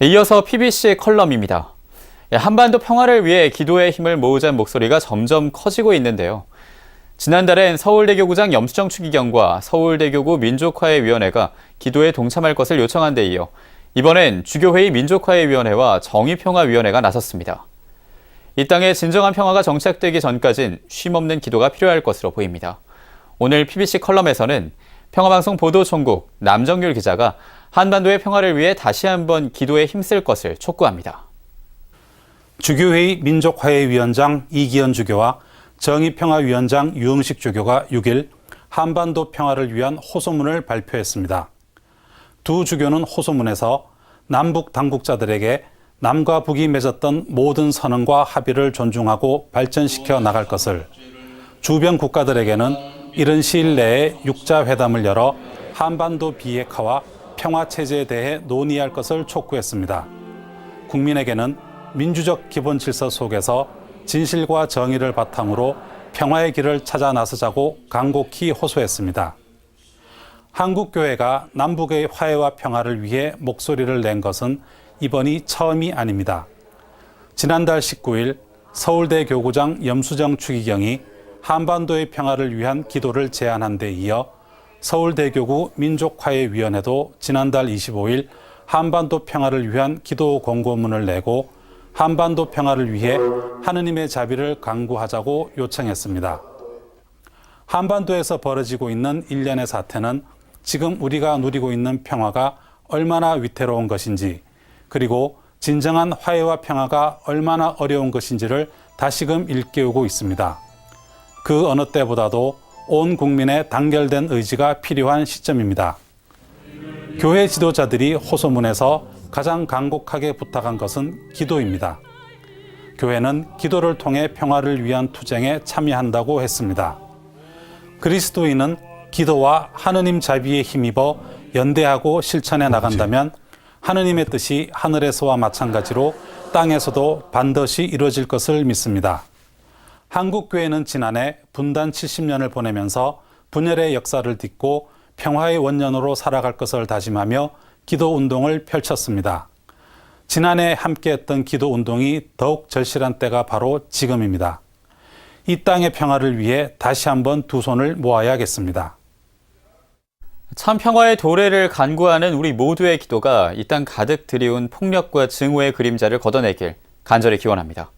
이어서 PBC 컬럼입니다. 예, 한반도 평화를 위해 기도의 힘을 모으자는 목소리가 점점 커지고 있는데요. 지난달엔 서울대교구장 염수정 추기경과 서울대교구 민족화해 위원회가 기도에 동참할 것을 요청한 데 이어 이번엔 주교회의 민족화해 위원회와 정의평화위원회가 나섰습니다. 이 땅에 진정한 평화가 정착되기 전까진 쉼없는 기도가 필요할 것으로 보입니다. 오늘 PBC 컬럼에서는 평화방송 보도총국 남정률 기자가 한반도의 평화를 위해 다시 한번 기도에 힘쓸 것을 촉구합니다. 주교회의 민족화해 위원장 이기현 주교와 정의평화위원장 유흥식 주교가 6일 한반도 평화를 위한 호소문을 발표했습니다. 두 주교는 호소문에서 남북 당국자들에게 남과 북이 맺었던 모든 선언과 합의를 존중하고 발전시켜 나갈 것을 주변 국가들에게는 이른 시일 내에 육자 회담을 열어 한반도 비핵화와 평화 체제에 대해 논의할 것을 촉구했습니다. 국민에게는 민주적 기본 질서 속에서 진실과 정의를 바탕으로 평화의 길을 찾아 나서자고 간곡히 호소했습니다. 한국교회가 남북의 화해와 평화를 위해 목소리를 낸 것은 이번이 처음이 아닙니다. 지난달 19일 서울대 교구장 염수정 추기경이 한반도의 평화를 위한 기도를 제안한 데 이어 서울대교구 민족화해위원회도 지난달 25일 한반도 평화를 위한 기도 공고문을 내고 한반도 평화를 위해 하느님의 자비를 강구하자고 요청했습니다. 한반도에서 벌어지고 있는 일련의 사태는 지금 우리가 누리고 있는 평화가 얼마나 위태로운 것인지 그리고 진정한 화해와 평화가 얼마나 어려운 것인지를 다시금 일깨우고 있습니다. 그 어느 때보다도 온 국민의 단결된 의지가 필요한 시점입니다. 교회 지도자들이 호소문에서 가장 간곡하게 부탁한 것은 기도입니다. 교회는 기도를 통해 평화를 위한 투쟁에 참여한다고 했습니다. 그리스도인은 기도와 하느님 자비에 힘입어 연대하고 실천해 나간다면 하느님의 뜻이 하늘에서와 마찬가지로 땅에서도 반드시 이루어질 것을 믿습니다. 한국교회는 지난해 분단 70년을 보내면서 분열의 역사를 딛고 평화의 원년으로 살아갈 것을 다짐하며 기도 운동을 펼쳤습니다. 지난해 함께했던 기도 운동이 더욱 절실한 때가 바로 지금입니다. 이 땅의 평화를 위해 다시 한번 두 손을 모아야겠습니다. 참 평화의 도래를 간구하는 우리 모두의 기도가 이 땅 가득 들이운 폭력과 증오의 그림자를 걷어내길 간절히 기원합니다.